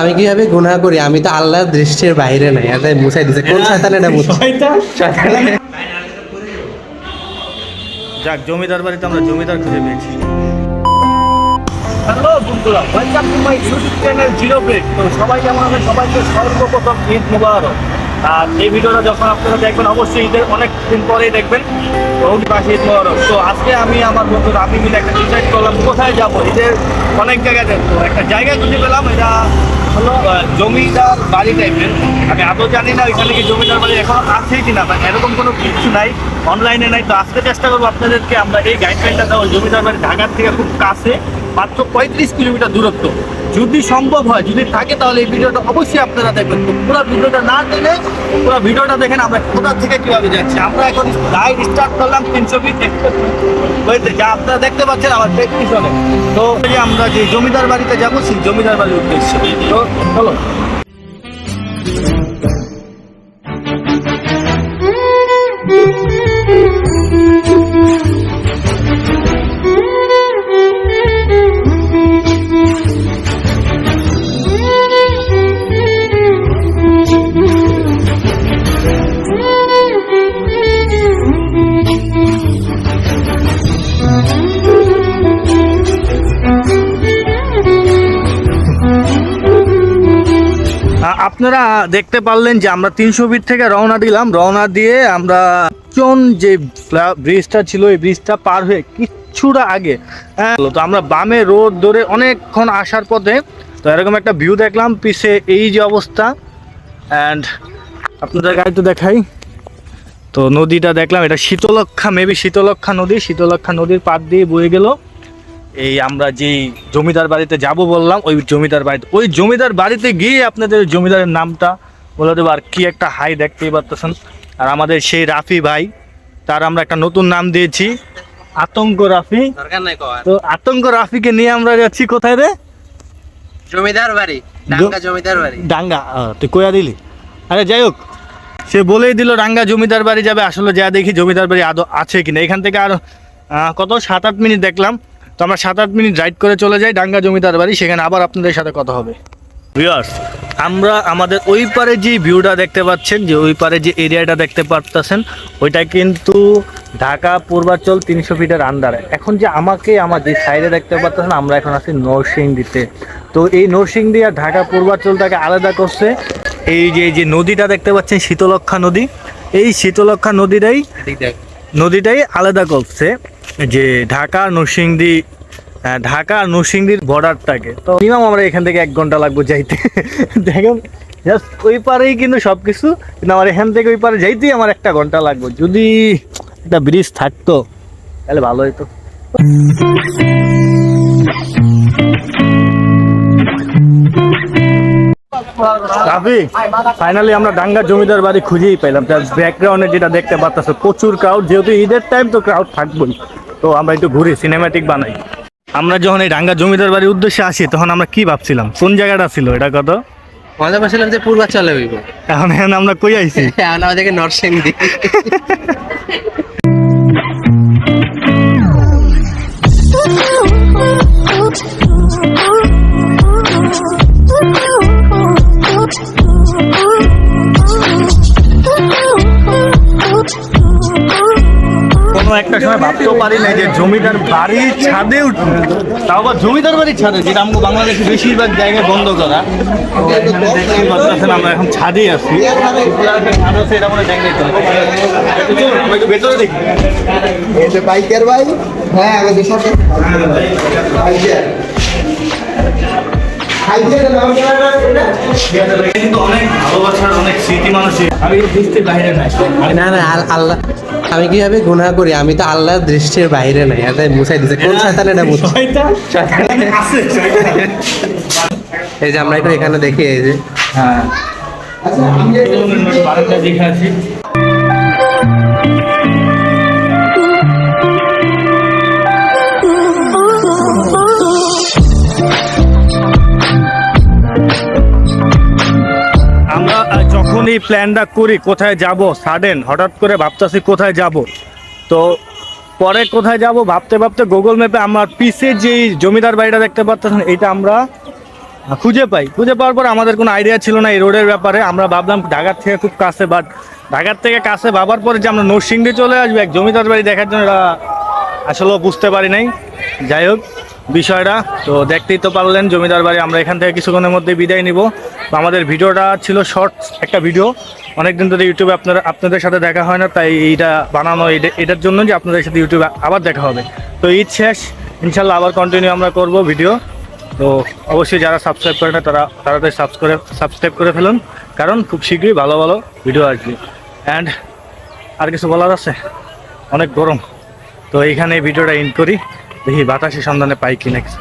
আমি কীভাবে গুনাহ করি? আমি তো আল্লাহর দৃষ্টির বাইরে নাই। এটা মুছাই দিছে। কোন শয়তান এটা মুছে? যাক জমিদার বাড়িতে আমরা জমিদার খুঁজে পেয়েছি। হ্যালো বন্ধুরা welcome to my YouTube channel zero break তো সবাই কেমন আছেন? সবাইকে সর্বপ্রথম ঈদ মুবারক। আর এই ভিডিওটা যখন আপনারা দেখবেন অবশ্যই ঈদের অনেক দিন পরেই দেখবেন। রৌদি পাশে ঈদ মুবারক। তো আজকে আমি আমার বন্ধু রাফি মিলে একটা ডিসাইড করলাম কোথায় যাব? ঈদের অনেক জায়গায় দেখব। একটা জায়গা খুঁজে পেলাম এটা হলো জমিদার বাড়ি টাইপের আমি আদৌ জানি না ওইখানে কি জমিদার বাড়ি এখন আছে কিনা বা এরকম কোনো কিছু নাই অনলাইনে নাই। তো আজকে চেষ্টা করব আপনাদেরকে আমরা এই গাইডলাইনটা দেওয়া, জমিদার বাড়ি ঢাকার থেকে খুব কাছে মাত্র পঁয়ত্রিশ কিলোমিটার দূরত্ব। যদি সম্ভব হয়, যদি থাকে, তাহলে এই ভিডিওটা অবশ্যই আপনারা দেখবেন। পুরো ভিডিওটা না দিলে পুরো ভিডিওটা দেখেন আমরা কোথা থেকে কীভাবে যাচ্ছি। আমরা এখন রাইড স্টার্ট করলাম তিনশো বিশ যা আপনারা দেখতে পাচ্ছেন, আমার পিছনে। তো আমরা যে জমিদার বাড়িতে যাব, সেই জমিদার বাড়ির উদ্দেশ্যে। তো চলো। আপনারা দেখতে পারলেন যে আমরা তিনশো ফিট থেকে রওনা দিলাম। রওনা দিয়ে আমরা চন যে ব্রিজটা ছিল এই ব্রিজটা পার হয়ে কিছুটা আগে হ্যাঁ, তো আমরা বামে রোড ধরে অনেকক্ষণ আসার পথে তো এরকম একটা ভিউ দেখলাম পিছে এই যে অবস্থা। অ্যান্ড আপনাদের গাড়ি তো দেখাই। তো নদীটা দেখলাম এটা শীতলক্ষা মেবি শীতলক্ষা নদী শীতলক্ষা নদীর পাড় দিয়ে বয়ে গেল। এই আমরা যেই জমিদার বাড়িতে যাব বললাম ওই জমিদার বাড়িতে ওই জমিদার বাড়িতে গিয়ে আপনাদের জমিদারের নামটা বলে দেবো আর কি একটা হাই দেখতেই পারতেছেন। আর আমাদের সেই রাফি ভাই তার আমরা একটা নতুন নাম দিয়েছি আতঙ্ক রাফি। তো আতঙ্ক রাফিকে নিয়ে আমরা যাচ্ছি কোথায় রে? জমিদার বাড়ি ডাঙ্গা জমিদার বাড়ি। ডাঙ্গা তুই কয়া দিলি। আরে যাই হোক সে বলেই দিল ডাঙ্গা জমিদার বাড়ি যাবে আসলে যা দেখি জমিদার বাড়ি আদৌ আছে কিনা। এখান থেকে আর কত? সাত আট মিনিট দেখলাম। তো আমরা সাত আট মিনিট রাইড করে চলে যাই ডাঙ্গা জমিদার বাড়ি সেখানে আবার আপনাদের সাথে কথা হবে। ভিউয়ার্স আমরা আমাদের ওই পারে যে ভিউটা দেখতে পাচ্ছেন যে ওই পারে যে এরিয়াটা দেখতে পারতেছেন ওইটা কিন্তু ঢাকা পূর্বাঞ্চল তিনশো ফিটের আন্ডারে এখন যে আমাকে আমার যে সাইডে দেখতে পাচ্ছেন আমরা এখন আছি নরসিংদীতে। তো এই নরসিংদী আর ঢাকা পূর্বাঞ্চলটাকে আলাদা করছে। এই যে এই যে নদীটা দেখতে পাচ্ছেন শীতলক্ষা নদী। এই শীতলক্ষা নদীটাই। নদীটাই আলাদা করছে। যে ঢাকা নরসিংদী ঢাকা আর নরসিংদীর বর্ডারটাকে। তো মিনিমাম আমরা এখান থেকে এক ঘণ্টা লাগবে যাইতে। দেখেন জাস্ট ওই পারেই কিন্তু সব কিছু কিন্তু আমার এখান থেকে ওই পারে যাইতেই আমার একটা ঘণ্টা লাগবে। যদি একটা ব্রিজ থাকতো, তাহলে ভালো রাফি ফাইনালি আমরা ডাঙ্গা জমিদার বাড়ি খুঁজেই পেলাম। তার ব্যাকগ্রাউন্ডে যেটা দেখতে পাচ্ছ প্রচুর ক্রাউড যেহেতু ঈদের টাইম তো ক্রাউড থাকবেই। তো আমরা একটু ঘুরি সিনেমাটিক বানাই। আমরা যখন এই ডাঙ্গা জমিদার বাড়ির উদ্দেশ্যে আসি তখন আমরা কি ভাবছিলাম? কোন জায়গাটা ছিল? এটা কত? মজা পাচ্ছিলাম যে পূর্বাচলে হইব। এখন এখন আমরা কই আইছি? এখন আমাদেরকে নরসিংদী। একটা সময় ভাবতেও পারি না যে জমিদার বাড়ির ছাদে উঠবে তাও আবার জমিদার বাড়ির ছাদে যেটা আমাকে বাংলাদেশে বেশিরভাগ জায়গায় বন্ধ করা। তো দেখতেই পাচ্ছেন আমরা এখন ছাদে আছি। ছাদ আছে এটা মনে তো। আমরা একটু ভেতরে দেখি। বাইকের ভাই হ্যাঁ না? না আল- আল্লাহ আমি কীভাবে গুনাহ করি? আমি তো আল্লাহর দৃষ্টির বাইরে নাই। এটা মুছাই দিছে। কোন শয়তান এটা মুছে? শয়তান? শয়তান। আছে শয়তান। এই যে আমরা একটু এখানে দেখি এই যে। হ্যাঁ। চলুন, বারান্দা দেখে আসি। প্ল্যানটা করি, কোথায় যাব? সাডেন হঠাৎ করে ভাবতেছি কোথায় যাব? তো পরে কোথায় যাব ভাবতে ভাবতে গুগল ম্যাপে আমার পিসের যেই জমিদার বাড়িটা দেখতে পাচ্ছেন এটা আমরা খুঁজে পাই। খুঁজে পাওয়ার পর আমাদের কোনো আইডিয়া ছিল না এই রোডের ব্যাপারে। আমরা ভাবলাম ঢাকার থেকে খুব কাছে বাট ঢাকার থেকে কাছে ভাবার পরে যে আমরা নরসিংদী চলে আসব, এক জমিদার বাড়ি দেখার জন্য আসলে বুঝতে পারি নাই। যাই হোক বিষয়টা। তো দেখতেই তো পারলেন, জমিদার বাড়ি, আমরা এখান থেকে কিছুক্ষণের মধ্যে বিদায় নিব। আমাদের ভিডিওটা ছিল শর্ট একটা ভিডিও। অনেকদিন ধরে ইউটিউবে আপনারা আপনাদের সাথে দেখা হয় না, তাই এইটা বানানো এটা- এটার জন্য যে আপনাদের সাথে ইউটিউবে আবার দেখা হবে। তো ঈদ শেষ, ইনশাল্লাহ আবার কন্টিনিউ আমরা করব ভিডিও। তো অবশ্যই যারা সাবস্ক্রাইব করে না, তারা তাড়াতাড়ি সাবস্ক্রাইব সাবস্ক্রাইব করে ফেলুন। কারণ খুব শীঘ্রই ভালো ভালো ভিডিও আসবে। অ্যান্ড আর কিছু বলার আছে? অনেক গরম। তো এইখানে এই ভিডিওটা ইন করি। দেখি বাতাসের সন্ধানে পাই কিনা কিছু।